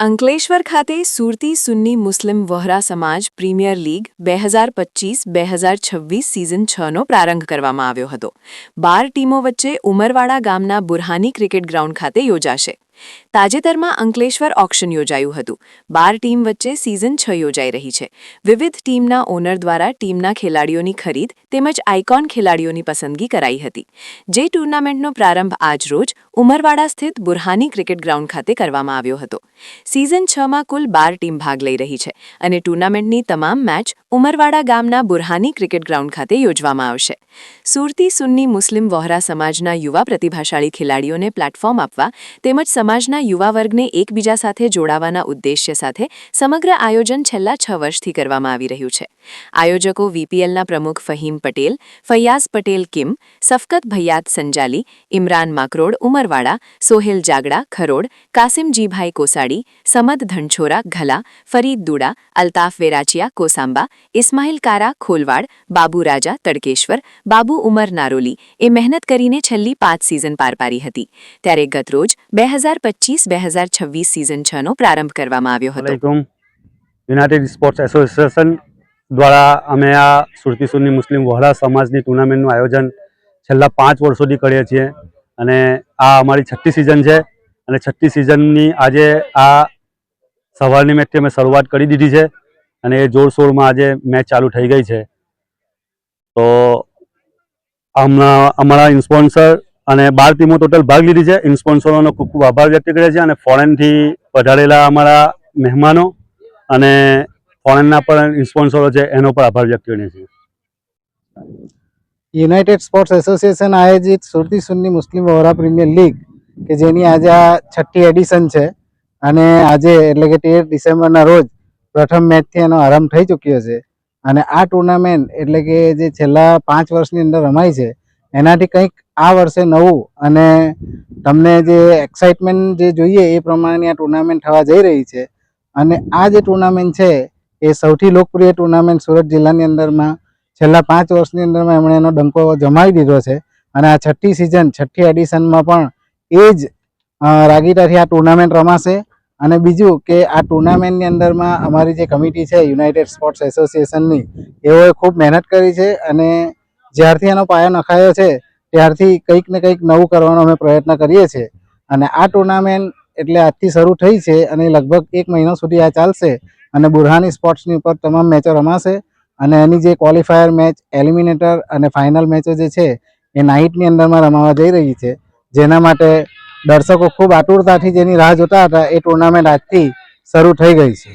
અંકલેશ્વર ખાતે સુરતી સુન્ની મુસ્લિમ વહરા સમાજ premier league બે હજાર પચીસ બે હજાર છવ્વીસ સિઝન છનો પ્રારંભ કરવામાં આવ્યો હતો. બાર ટીમો વચ્ચે ઉમરવાડા ગામના બુરહાની ક્રિકેટ ગ્રાઉન્ડ ખાતે યોજાશે. તાજેતરમાં અંકલેશ્વર ઓક્શન યોજાયું હતું. બાર ટીમ વચ્ચે સિઝન છ યોજાઈ રહી છે. વિવિધ ટીમના ઓનર દ્વારા ટીમના ખેલાડીઓની ખરીદ તેમજ આઇકોન ખેલાડીઓની પસંદગી કરાઈ હતી. જે ટુર્નામેન્ટનો પ્રારંભ આજરોજ ઉમરવાડા સ્થિત બુરહાની ક્રિકેટ ગ્રાઉન્ડ ખાતે કરવામાં આવ્યો હતો. સિઝન છમાં કુલ બાર ટીમ ભાગ લઈ રહી છે અને ટુર્નામેન્ટની તમામ મેચ ઉમરવાડા ગામના બુરહાની ક્રિકેટ ગ્રાઉન્ડ ખાતે યોજવામાં આવશે. સુરતી સુન્ની મુસ્લિમ વહોરા સમાજના યુવા પ્રતિભાશાળી ખેલાડીઓને પ્લેટફોર્મ આપવા તેમજ સમાજના યુવા વર્ગને એકબીજા સાથે જોડાવાના ઉદ્દેશ્ય સાથે સમગ્ર આયોજન છેલ્લા છ વર્ષથી કરવામાં આવી રહ્યું છે. આયોજકો વીપીએલના પ્રમુખ ફહીમ પટેલ, ફૈયાઝ પટેલ કિમ, સફકત ભૈયાત સંજાલી, ઇમરાન માકરોડ, ઉમરવાડા, સોહેલ જાગડા, ખરોડ, કાસિમજીભાઈ કોસાડી, સમદ ધનછોરા, ઘલા, ફરીદ દુડા, અલ્તાફ વેરાચિયા, કોસાંબા, ઇસ્માઇલ કારા, ખોલવાડ, બાબુ રાજા, તડકેશ્વર, બાબુ ઉમર નારોલી એ મહેનત કરીને છેલ્લી પાંચ સિઝન પાર પાડી હતી. ત્યારે ગતરોજ બે હજાર પચીસ બે હજાર છવ્વીસ સિઝન છનો પ્રારંભ કરવામાં આવ્યો હતો. યુનાઇટેડ સ્પોર્ટ્સ એસોસિએશન દ્વારા અમે આ સુરતી સુન્ની મુસ્લિમ વહોરા સમાજની ટુર્નામેન્ટનું આયોજન છેલ્લા પાંચ વર્ષોથી કરીએ છીએ. અને આ અમારી છઠ્ઠી સિઝન છે. અને છઠ્ઠી સિઝનની આજે આ સવારની મેચથી અમે શરૂઆત કરી દીધી છે. અને એ જોરશોરમાં આજે મેચ ચાલુ થઈ ગઈ છે. તો હમણાં અમારા ઇન્સ્પોન્સર અને બાર ટીમો ટોટલ ભાગ લીધી છે. ઇન્સ્પોન્સરોનો ખૂબ ખૂબ આભાર વ્યક્ત કરીએ છે અને ફોરેનથી પધારેલા અમારા મહેમાનો અને ફોરેનના પણ ઇન્સ્પોન્સરો છે, એનો પણ આભાર વ્યક્ત કરીએ છીએ. યુનાઇટેડ સ્પોર્ટ્સ એસોસિએશન આયોજિત સુરતી સુન્ની મુસ્લિમ વહોરા પ્રીમિયર લીગ, કે જેની આજે આ છઠ્ઠી એડિશન છે. અને આજે એટલે કે તેર ડિસેમ્બરના રોજ પ્રથમ મેચથી એનો આરંભ થઈ ચૂક્યો છે. અને આ ટુર્નામેન્ટ એટલે કે જે છેલ્લા પાંચ વર્ષની અંદર રમાય છે, એનાથી કંઈક આ વર્ષે નવું અને તમને જે એક્સાઇટમેન્ટ જે જોઈએ એ પ્રમાણેની આ ટુર્નામેન્ટ થવા જઈ રહી છે. અને આ જે ટુર્નામેન્ટ છે, એ સૌથી લોકપ્રિય ટુર્નામેન્ટ સુરત જિલ્લાની અંદરમાં છેલ્લા પાંચ વર્ષની અંદરમાં એમણે એનો ડંકો જમાવી દીધો છે. અને આ છઠ્ઠી સિઝન છઠ્ઠી એડિશનમાં પણ એ જ રાગીટાથી આ ટુર્નામેન્ટ રમાશે. અને બીજું કે આ ટુર્નામેન્ટની અંદરમાં અમારી જે કમિટી છે યુનાઇટેડ સ્પોર્ટ્સ એસોસિએશનની એઓએ ખૂબ મહેનત કરી છે અને જ્યારથી એનો પાયો નખાયો છે ત્યારથી કંઈક ને કંઈક નવું કરવાનો અમે પ્રયત્ન કરીએ છીએ. અને આ ટુર્નામેન્ટ એટલે આજથી શરૂ થઈ છે અને લગભગ એક મહિનો સુધી આ ચાલશે અને બુરહાની સ્પોર્ટ્સની ઉપર તમામ મેચો રમાશે અને એની જે ક્વોલિફાયર મેચ, એલિમિનેટર અને ફાઇનલ મેચો જે છે એ નાઇટની અંદરમાં રમાવા જઈ રહી છે. જેના માટે દર્શકો ખૂબ આતુરતાથી જેની રાહ જોતા હતા એ ટુર્નામેન્ટ આજથી શરૂ થઈ ગઈ છે.